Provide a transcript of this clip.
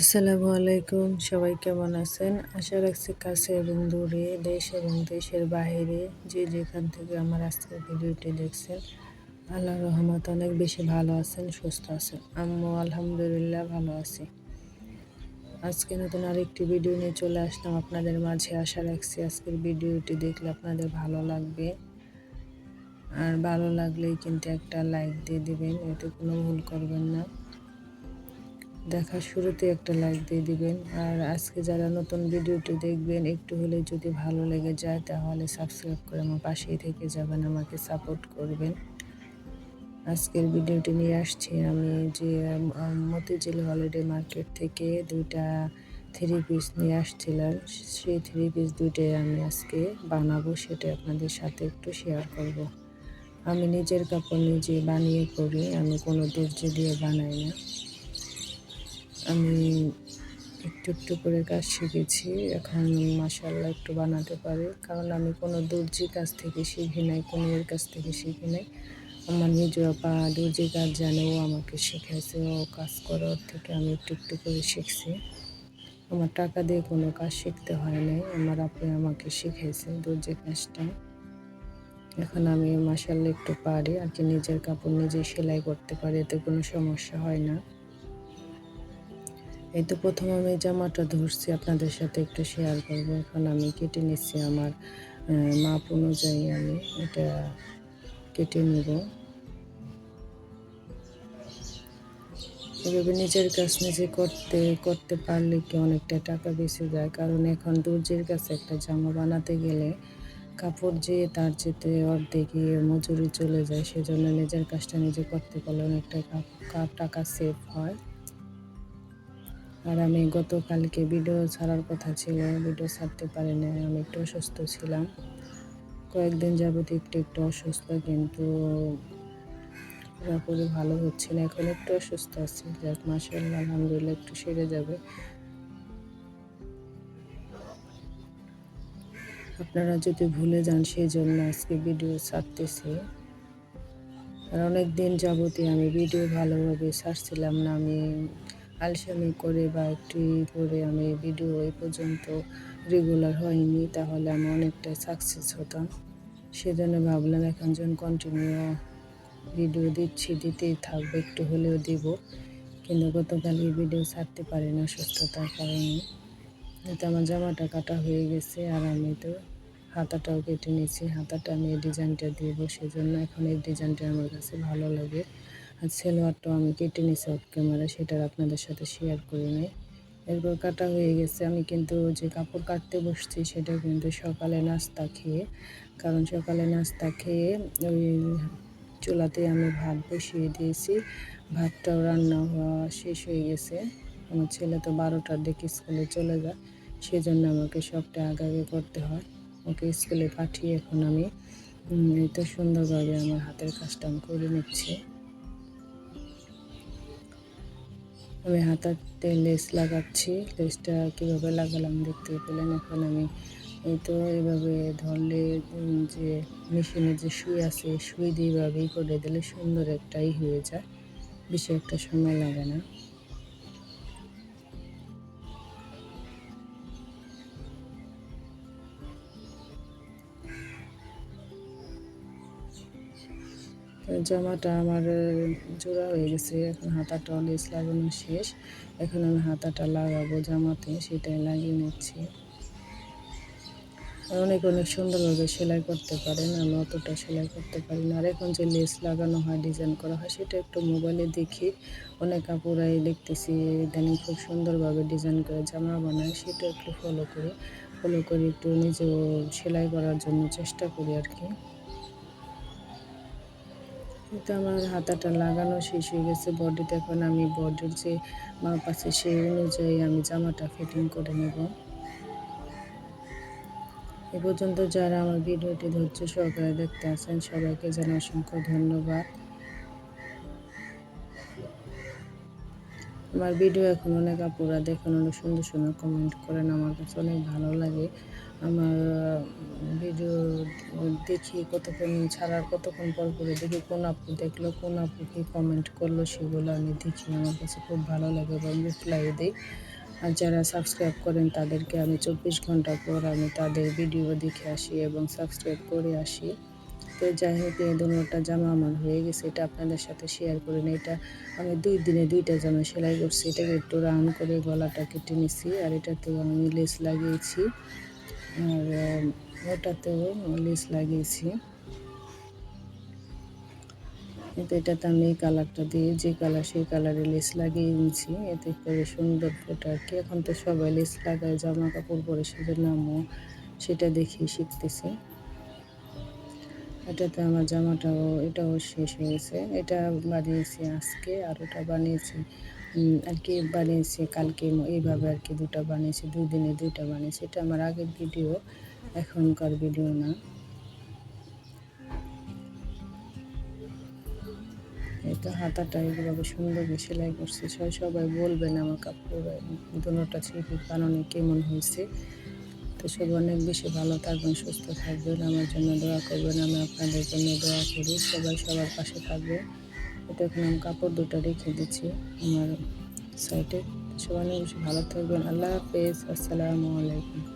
আসসালামু আলাইকুম, সবাই কেমন আছেন? আশা রাখছি কাছে এবং দূরে, দেশ এবং দেশের বাইরে, যে যেখান থেকে আমার আজকের ভিডিওটি দেখছেন আল্লাহ রহমত অনেক বেশি ভালো আছেন, সুস্থ আছেন। আম্মু, আলহামদুলিল্লাহ, ভালো আছি। আজকে নতুন আরেকটি ভিডিও নিয়ে চলে আসলাম। আপনাদের মাঝে আশা রাখছি আজকের ভিডিওটি দেখলে আপনাদের ভালো লাগবে। আর ভালো লাগলেই কিন্তু একটা লাইক দিয়ে দিবেন, এতে কোনো ভুল করবেন না। দেখার শুরুতে একটা লাইক দিয়ে দিবেন। আর আজকে যারা নতুন ভিডিওটি দেখবেন, একটু হলে যদি ভালো লেগে যায়, তাহলে সাবস্ক্রাইব করে আমার পাশেই থেকে যাবেন, আমাকে সাপোর্ট করবেন। আজকের ভিডিওটি নিয়ে আসছি আমি যে মতিঝিল হলিডে মার্কেট থেকে দুইটা থ্রি পিস নিয়ে আসছিলাম সেই থ্রি পিস দুইটাই আমি আজকে বানাবো, সেটা আপনাদের সাথে একটু শেয়ার করব। আমি নিজের কাপড় নিজে বানিয়ে করি, আমি কোনো দর্জি দিয়ে বানাই না। আমি একটু একটু করে কাজ শিখেছি, এখন মাসাল্লাহ একটু বানাতে পারি। কারণ আমি কোনো দর্জির কাছ থেকে শিখি নাই, কোনো এর কাছ থেকে শিখি নাই। আমার দর্জি কাজ জানে, ও আমাকে শিখাইছে, ও কাজ করার থেকে আমি একটু একটু করে শিখছি। আমার টাকা দিয়ে কোনো কাজ শিখতে হয় নাই, আমার আপনি আমাকে শিখাইছে দর্জি কাজটা। এখন আমি মাসাল্লাহ একটু পারি, আর কি নিজের কাপড় নিজে সেলাই করতে পারি, এতে কোনো সমস্যা হয় না। এই তো প্রথম আমি জামাটা ধরছি, আপনাদের সাথে একটু শেয়ার করব। এখন আমি কেটে নিচ্ছি আমার মাপ অনুযায়ী আমি এটা কেটে নেব। এভাবে নিজের কাজ নিজে করতে করতে পারলে কি অনেকটা টাকা বেঁচে যায়? কারণ এখন দর্জির কাছে একটা জামা বানাতে গেলে কাপড় যে তার যেতে অর্ধেকই মজুরি চলে যায়, সেজন্য নিজের কাজটা নিজে করতে পারলে অনেকটা টাকা সেভ হয়। আর আমি গতকালকে ভিডিও ছাড়ার কথা ছিল ভিডিও ছাড়তে পারি না আমি একটু অসুস্থ ছিলাম। কয়েকদিন যাবত একটু একটু অসুস্থ, কিন্তু পুরোপুরি ভালো হচ্ছে না। এখন একটু অসুস্থ আছি। যাক মাসাল্লাহ আলহামদুলিল্লাহ, একটু সেরে যাবে। আপনারা যদি ভুলে যান সেই জন্য আজকে ভিডিও ছাড়তেছি। আর অনেক দিন যাবতই আমি ভিডিও ভালোভাবে ছাড়ছিলাম না। আমি আলসামি করে বা একটু করে আমি ভিডিও এই পর্যন্ত রেগুলার হয়নি, তাহলে আমি অনেকটা সাকসেস হতাম। সেজন্য ভাবলাম এখন কন্টিনিউ ভিডিও দিচ্ছি, দিতেই থাকব, একটু হলেও দিব। কিন্তু গতকাল এই ভিডিও ছাড়তে পারি না সুস্থতার কারণে। তো আমার জামাটা কাটা হয়ে গেছে আর আমি তো হাতাটাও কেটে নিয়েছি। হাতাটা আমি এই ডিজাইনটা দিব, সেজন্য এখন এই ডিজাইনটা আমার কাছে ভালো লাগে। আর সেলোয়ারটাও আমি কেটে নিয়েছি অফ ক্যামেরা সেটা আপনাদের সাথে শেয়ার করে নিই। এরপর কাটা হয়ে গেছে। আমি কিন্তু যে কাপড় কাটতে বসছি, সেটা কিন্তু সকালে নাস্তা খেয়ে, কারণ সকালে নাস্তা খেয়ে ওই চুলাতে আমি ভাত বসিয়ে দিয়েছি। ভাতটাও রান্না হওয়া শেষ হয়ে গেছে। আমার ছেলে তো বারোটার দিকে স্কুলে চলে যায়, সেজন্য আমাকে সবটা আগে করতে হয়। ওকে স্কুলে পাঠিয়ে এখন আমি তো সুন্দরভাবে আমার হাতের কাজটা আমি করে নিচ্ছি। আমি হাতাতে লেস লাগাচ্ছি। লেসটা কীভাবে লাগালাম দেখতে পেলেন? এখন আমি এই তো এইভাবে ধরলে যে মেশিনে যে সুই আছে সুই দিয়ে এইভাবেই করে দিলে সুন্দর একটাই হয়ে যায়। বেশি একটা সময় লাগে না। জামাটা আমার জোড়া হয়ে গেছে। এখন হাতাটা লেস লাগানো শেষ। এখন আমি হাতাটা লাগাবো জামাতে, সেটাই লাগিয়ে নিচ্ছি। অনেক অনেক সুন্দরভাবে সেলাই করতে পারেন। আমি অতটা সেলাই করতে পারি না। আর এখন যে লেস লাগানো হয়, ডিজাইন করা হয়, সেটা একটু মোবাইলে দেখি। অনেক কাপড়াই দেখতেছি, ইদানিং খুব সুন্দরভাবে ডিজাইন করে জামা বানায়, সেটা একটু ফলো করি। ফলো করে একটু নিজেও সেলাই করার জন্য চেষ্টা করি আর কি। তো আমার হাতাটা লাগানো শেষ হয়ে গেছে। বডিতে এখন আমি বডির যে মাপ আছে, সেই অনুযায়ী আমি জামাটা ফিটিং করে নেব। এ পর্যন্ত যারা আমার ভিডিওটি ধৈর্য সহকারে দেখতে আছেন সবাইকে যেন অসংখ্য ধন্যবাদ। আমার ভিডিও এখন অনেক আপুরা দেখেন, অনেক সুন্দর সুন্দর কমেন্ট করেন, আমার কাছে অনেক ভালো লাগে। আমার ভিডিও দেখি কতক্ষণ ছাড়ার, কতক্ষণ পর করে দেখি কোন আপু দেখল, কোন আপু কি কমেন্ট করল, সেগুলো আমি দেখি। আমার কাছে খুব ভালো লাগে এবং রিপ্লাই দিই। আর যারা সাবস্ক্রাইব করেন তাদেরকে আমি চব্বিশ ঘণ্টা পর আমি তাদের ভিডিও দেখে আসি এবং সাবস্ক্রাইব করে আসি। তো যাই হোক, এই দুটা জামা আমার হয়ে গেছে, এটা আপনাদের সাথে শেয়ার করে নিই। এটা আমি দুই দিনে দুইটা জামা সেলাই করছি, এটাকে একটু রান করে গলাটা কেটে নিছি আর এটাতেও আমি লেস লাগিয়েছি। আর ওটাতেও লেস লাগিয়েছি। কিন্তু এটাতে আমি কালারটা দিয়ে যে কালার সেই কালারে লেস লাগিয়ে নিয়েছি। এতে করে সুন্দর ফোটা আর কি। এখন তো সবাই লেস লাগায়, জামা কাপড় পরে সেজন্য আমিও সেটা দেখে শিখতেছি। এটাতে আমার জামাটাও, এটাও শেষ হয়েছে এটা বানিয়েছি আজকে আর ওটা বানিয়েছি আর কি বানিয়েছি কালকে এইভাবে আর কি দুটা বানিয়েছি, দুই দিনে দুইটা বানিয়েছি। এটা আমার আগের ভিডিও এখনকার ভিডিও না। এটা হাতাটা এইভাবে সুন্দর সেলাই করছি। সবাই সবাই বলবেন আমার কাপড় দুটা ছিপি বানানো কেমন হয়েছে। তো সব অনেক বেশি ভালো থাকবেন, সুস্থ থাকবেন। আমার জন্য দোয়া করবেন, আমি আপনাদের জন্য দোয়া করি। সবাই সবার পাশে থাকবে। এটা এখন আমি কাপড় দুটো রেখে দিচ্ছি আমার সাইটে সবাই অনেক বেশি ভালো থাকবেন। আল্লাহ হাফেজ। আসসালামু আলাইকুম।